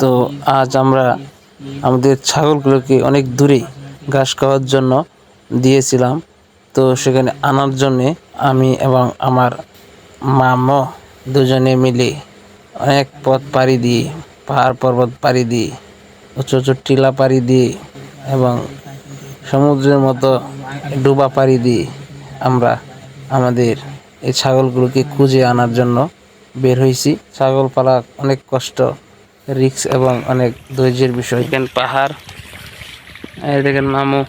তো আজ আমরা আমাদের ছাগলগুলোকে অনেক দূরে ঘাস খাওয়ার জন্য দিয়েছিলাম। তো সেখানে আনার জন্যে আমি এবং আমার মামা দুজনে মিলে অনেক পথ পাড়ি দিই পাহাড় পর্বত পাড়ি দিই উঁচু উঁচু টিলা পাড়ি দিই এবং সমুদ্রের মতো ডুবা পাড়ি দিই আমরা আমাদের এই ছাগলগুলোকে খুঁজে আনার জন্য বের হয়েছি। ছাগল পালা অনেক কষ্ট রিক্স এবং অনেক ধৈর্যের বিষয়। দেখেন পাহাড় এই দেখেন মামু।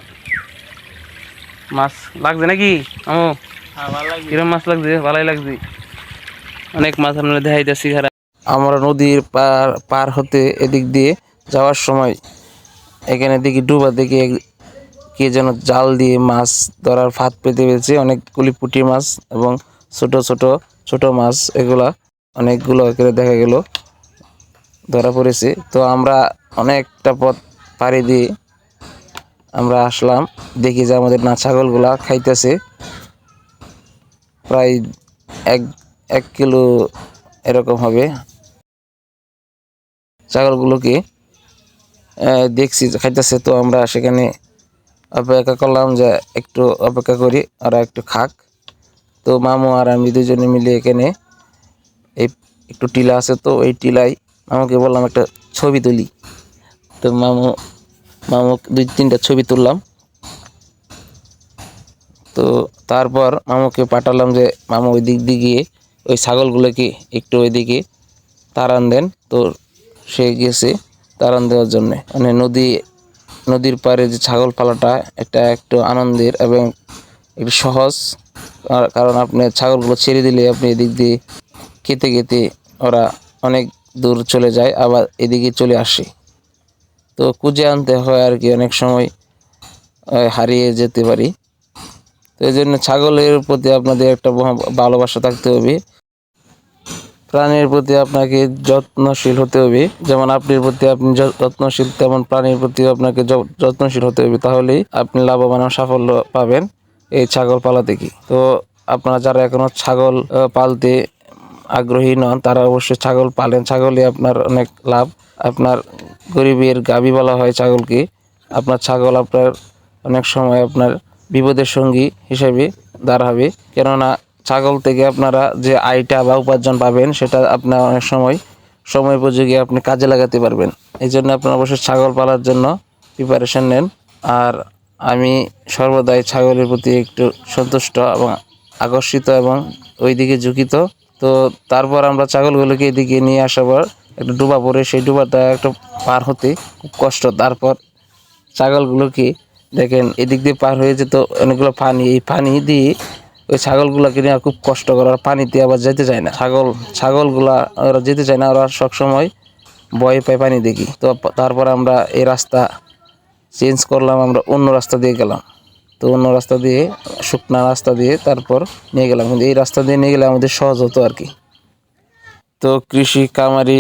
মাছ লাগছে নাকি? মামু কিরম মাছ লাগছে? ভালোই লাগছে। অনেক মাছ আপনারা দেখাইতেছি খারাপ। আমরা নদীর পার পার হতে এদিক দিয়ে যাওয়ার সময় এখানে দেখি ডুবা দেখি কে যেন জাল দিয়ে মাছ ধরার ফাঁদ পেতে পেয়েছে অনেকগুলি পুঁটি মাছ এবং ছোট ছোট ছোট মাছ এগুলা অনেকগুলো এখানে দেখা গেল। ধরা পড়েছে। তো আমরা অনেকটা পথ পাড়ি দিয়ে আমরা আসলাম। দেখি যে আমাদের না ছাগলগুলা খাইতেছে। প্রায় এক এক কিলো এরকম হবে। ছাগলগুলোকে দেখছি খাইতেছে। তো আমরা সেখানে অপেক্ষা করলাম যে একটু অপেক্ষা করি, ওরা একটু খাক। তো মামু আর আমি দুজনে মিলে এখানে এই একটু টিলা আছে। তো এই টিলায় মামুকে বললাম, একটা ছবি তুলি। তো মামু মামু দুই, তিনটা ছবি তুললাম। তো তারপর মামুকে পাঠালাম যে, মামু ওই দিক দিয়ে গিয়ে ওই ছাগলগুলোকে একটু ওইদিকে তারান দেন। তো সে গেছে তারান দেওয়ার জন্য। মানে নদী, নদীর পাড়ে যে ছাগল পালাটা, এটা একটু আনন্দের এবং একটু সহজ। কারণ আপনি ছাগলগুলো ছেড়ে দিলে আপনি এদিক দিয়ে খেতে খেতে ওরা অনেক দূর চলে যায়, আবার এদিকে চলে আসে। তো খুঁজে আনতে হয় আর কি, অনেক সময় হারিয়ে যেতে পারি। তো এই জন্য ছাগলের প্রতি আপনাদের একটা ভালোবাসা থাকতে হবে। প্রাণীর প্রতি আপনাকে যত্নশীল হতে হবে। যেমন আপনার প্রতি আপনি যত্নশীল, তেমন প্রাণীর প্রতি আপনাকে যত্নশীল হতে হবে। তাহলেই আপনি লাভবান সাফল্য পাবেন এই ছাগল পালা থেকে। তো আপনারা যারা এখনও ছাগল পালতে আগ্রহী নন, তারা অবশ্যই ছাগল পালেন। ছাগলে আপনার অনেক লাভ। আপনার গরিবের গাবি বলা হয় ছাগলকে। আপনার ছাগল আপনার অনেক সময় আপনার বিপদের সঙ্গী হিসেবে দাঁড়াবে কেননা ছাগল থেকে আপনারা যে আয়টা বা উপার্জন পাবেন, সেটা আপনার অনেক সময় সময় উপযোগী আপনি কাজে লাগাতে পারবেন। এই জন্য আপনার অবশ্যই ছাগল পালার জন্য প্রিপারেশন নেন। আর আমি সর্বদাই ছাগলের প্রতি একটু সন্তুষ্ট এবং আকর্ষিত এবং ওইদিকে ঝুঁকিত। তো তারপর আমরা ছাগলগুলোকে এদিকে নিয়ে আসার পর একটা ডুবা পড়ে, সেই ডুবাটা একটা পার হতে খুব কষ্ট। তারপর ছাগলগুলোকে দেখেন, এদিক দিয়ে পার হয়ে যেত অনেকগুলো পানি। এই পানি দিয়ে ওই ছাগলগুলোকে নিয়ে খুব কষ্ট করে, আর পানিতে আবার যেতে চায় না। ছাগল, ছাগলগুলা ওরা যেতে চায় না, ওরা সবসময় ভয় পায় পানি দেখি। তো তারপর আমরা এই রাস্তা চেঞ্জ করলাম, আমরা অন্য রাস্তা দিয়ে গেলাম। তো অন্য রাস্তা দিয়ে, শুকনা রাস্তা দিয়ে তারপর নিয়ে গেলাম। কিন্তু এই রাস্তা দিয়ে নিয়ে গেলে আমাদের সহজ হতো আর কি। তো কৃষি কামারি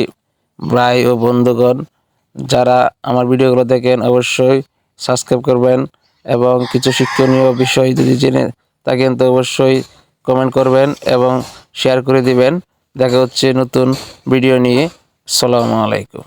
ভাই ও বন্ধুগণ, যারা আমার ভিডিওগুলো দেখেন অবশ্যই সাবস্ক্রাইব করবেন এবং কিছু শিক্ষণীয় বিষয় যদি জেনে থাকেন তো অবশ্যই কমেন্ট করবেন এবং শেয়ার করে দিবেন। দেখা হচ্ছে নতুন ভিডিও নিয়ে। আসসালামু আলাইকুম।